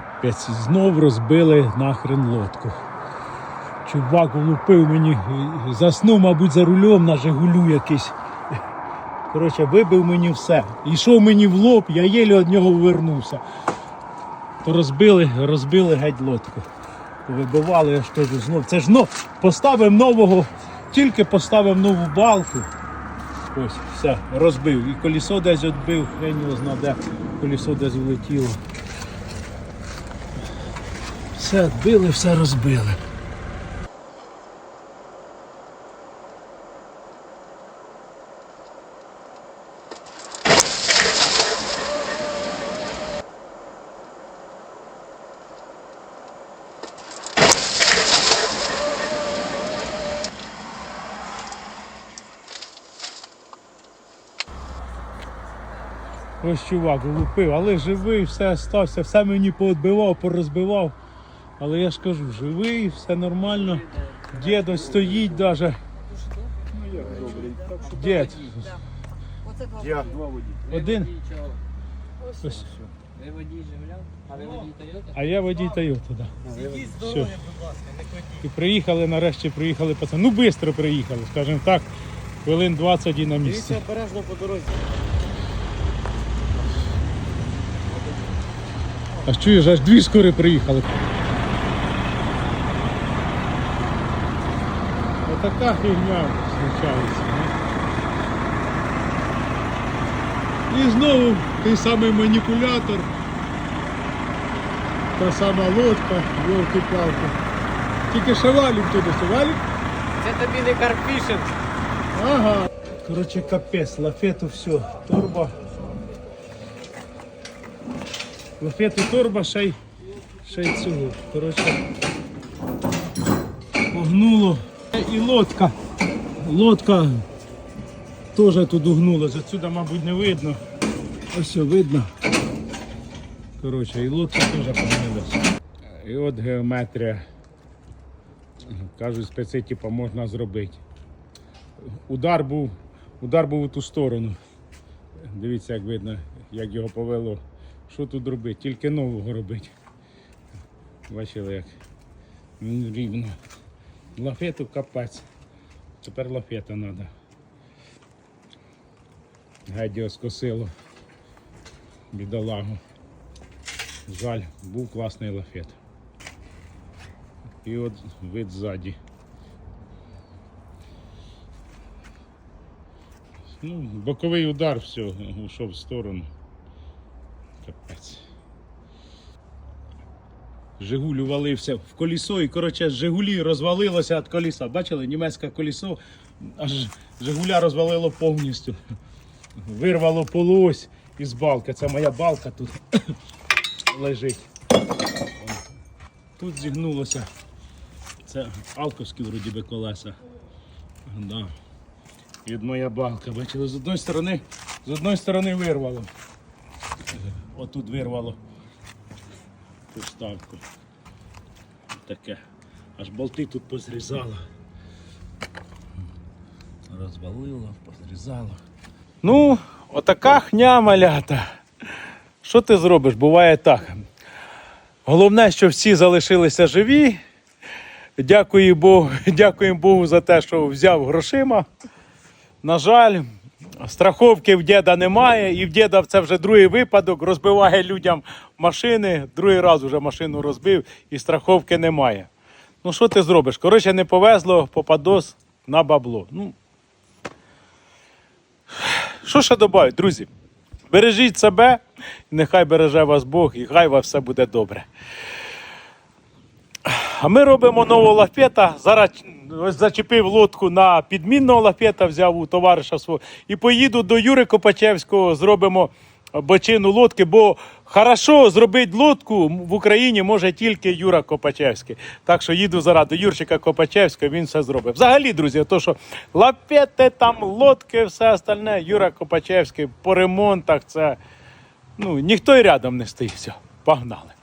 Капець, знов розбили нахрен лодку. Чувак влупив мені, заснув, мабуть, за рулем на Жигулю якийсь. Коротше, вибив мені все. Йшов мені в лоб, я єлі від нього вернувся. То розбили, розбили геть лодку. Вибивали, я ж кажу, знов. Це ж ну, поставив нового, тільки поставив нову балку. Ось, все, розбив. І колесо десь відбив, хрень його зна де, колесо десь влетіло. Все відбили, все розбили. Ось чувак влупив, але живий, все стався, все мені поотбивав, порозбивав. Але я ж кажу, живий, все нормально. Дід ось стоїть даже. Дід. Я. Один. Ось. Ви водій Жигуля, а ви водій Тойота? А я водій Тойота, да. Все. І приїхали, нарешті приїхали пацани. Ну, швидко приїхали, скажімо так. Хвилин 20 і на місці. обережно по дорозі. Аж чуєш, аж дві скори приїхали. Отака фігня случається. І знову той самий маніпулятор. Та сама лодка, вовки-палки. Тільки ще валік туди, валік? Це тобі не карпішин. Ага. Короче, капець, лафету все, турбо. Лафету турбо, ще й, ще й цього. Короче, погнуло. І лодка. Лодка теж тут угнулась. Отсюда, мабуть, не видно. Ось все видно. Коротше, і лодка теж погнулася. І от геометрія. Кажуть, спеці типу, можна зробити удар був, удар був у ту сторону. Дивіться, як видно, як його повело. Що тут робити? Тільки нового робити. Бачили, як він рівно. Лафету капець. Тепер лафета треба. Геть його скосило. Бідолагу. Жаль, був класний лафет. І от вид ззаді. Ну, боковий удар, все, ушов в сторону. Капець. Жигуль увалився в колесо і, коротше, Жигулі розвалилося від колеса. Бачили, німецьке колесо, аж Жигуля розвалило повністю. Вирвало полуось із балки. Це моя балка тут лежить. Тут зігнулося. Це алковські вроді би колеса. Да. І моя балка, бачили, з одної сторони, з одної сторони вирвало. Отут вирвало поставку. Таке. Аж болти тут позрізало. Розвалило, позрізало. Ну, отака хня малята. Що ти зробиш? Буває так. Головне, що всі залишилися живі. Дякую Богу, дякуємо Богу за те, що взяв грошима. На жаль, страховки в діда немає, і в діда це вже другий випадок. Розбиває людям машини. Другий раз вже машину розбив і страховки немає. Ну що ти зробиш? Коротше, не повезло, попадос на бабло. Ну, що ще додати, друзі? Бережіть себе, нехай береже вас Бог, і хай вас все буде добре. А ми робимо нового лафета. Зараз ось зачепив лодку на підмінного лафета, взяв у товариша свого і поїду до Юри Копачевського, зробимо бочину лодки, бо хорошо зробити лодку в Україні може тільки Юра Копачевський. Так що їду зараз до Юрчика Копачевського, він все зробить. Взагалі, друзі, то що лафети, там лодки, все остальне, Юра Копачевський по ремонтах це ну, ніхто й рядом не стоїть. Все, погнали.